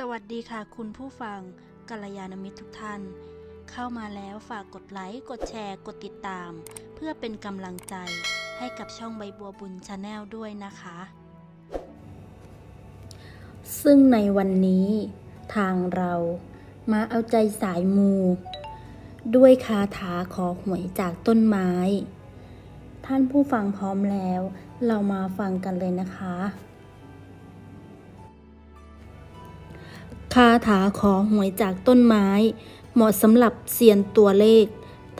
สวัสดีค่ะคุณผู้ฟังกัลยาณมิตรทุกท่าน เข้ามาแล้วฝากกดไลค์ กดแชร์ กดติดตาม เพื่อเป็นกำลังใจให้กับช่องใบบัวบุญชาแนลด้วยนะคะ ซึ่งในวันนี้ทางเรามาเอาใจสายมู ด้วยคาถาขอหวยจากต้นไม้ ท่านผู้ฟังพร้อมแล้ว เรามาฟังกันเลยนะคะ คาถาขอหวยจากต้นไม้ เหมาะสำหรับเซียนตัวเลข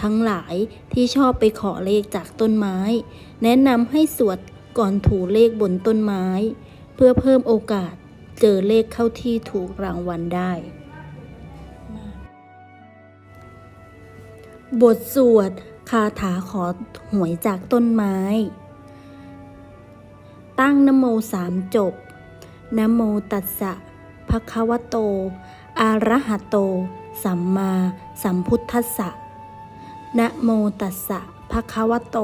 ทั้งหลายที่ชอบไปขอเลขจากต้นไม้ แนะนำให้สวดก่อนถูเลขบนต้นไม้ เพื่อเพิ่มโอกาสเจอเลขเข้าที่ถูกรางวัลได้ บทสวดคาถาขอหวยจากต้นไม้ ตั้งนโมสามจบนโมตัสสะ ภะควโตอะระหะโต สัมมาสัมพุทธัสสะ นะโมตัสสะภะควโต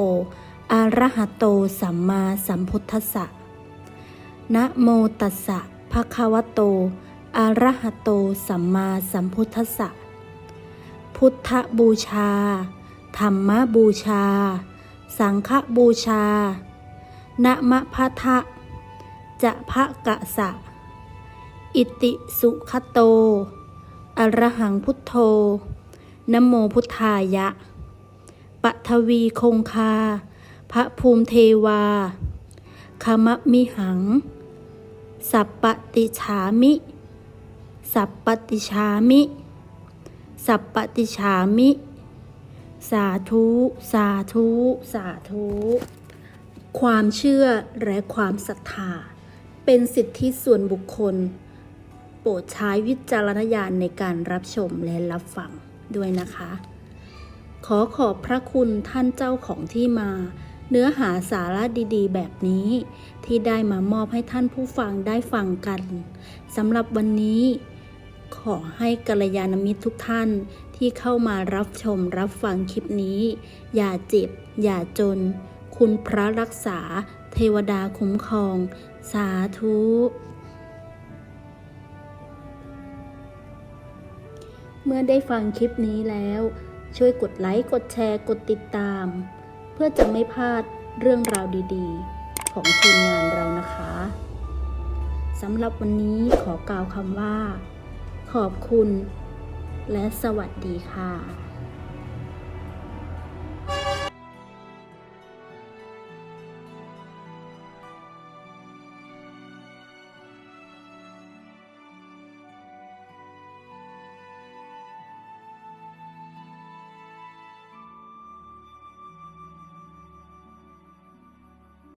อะระหะโต สัมมาสัมพุทธัสสะ นะโมตัสสะภะควโตอะระหะโต สัมมาสัมพุทธัสสะ พุทธบูชา ธรรมบูชา สังฆบูชานะมะพะทะจะพะกะสะ อิติสุขโต อรหังพุทโธ นโมพุทธายะ ปัทวีคงคา พระภูมิเทวาคมมิหัง สัปปติฉามิ สัปปติฉามิ สัปปติฉามิ สาธุ สาธุ สาธุ ความเชื่อและความศรัทธา เป็นสิทธิส่วนบุคคล โปรดใช้วิจารณญาณในการรับชมและรับฟังด้วยนะคะ ขอขอบพระคุณท่านเจ้าของที่มา เนื้อหาสาระดีๆ แบบนี้ ที่ได้มามอบให้ท่านผู้ฟังได้ฟังกันสำหรับวันนี้ ขอให้กัลยาณมิตรทุกท่านที่เข้ามารับชมรับฟังคลิปนี้ อย่าเจ็บ อย่าจน คุณพระรักษา เทวดาคุ้มครอง สาธุ เมื่อได้ฟังคลิปนี้แล้ว ช่วยกดไลค์ กดแชร์ กดติดตาม เพื่อจะไม่พลาดเรื่องราวดีๆ ของทีมงานเรานะคะสำหรับวันนี้ขอกล่าวคำว่า ขอบคุณ และสวัสดีค่ะ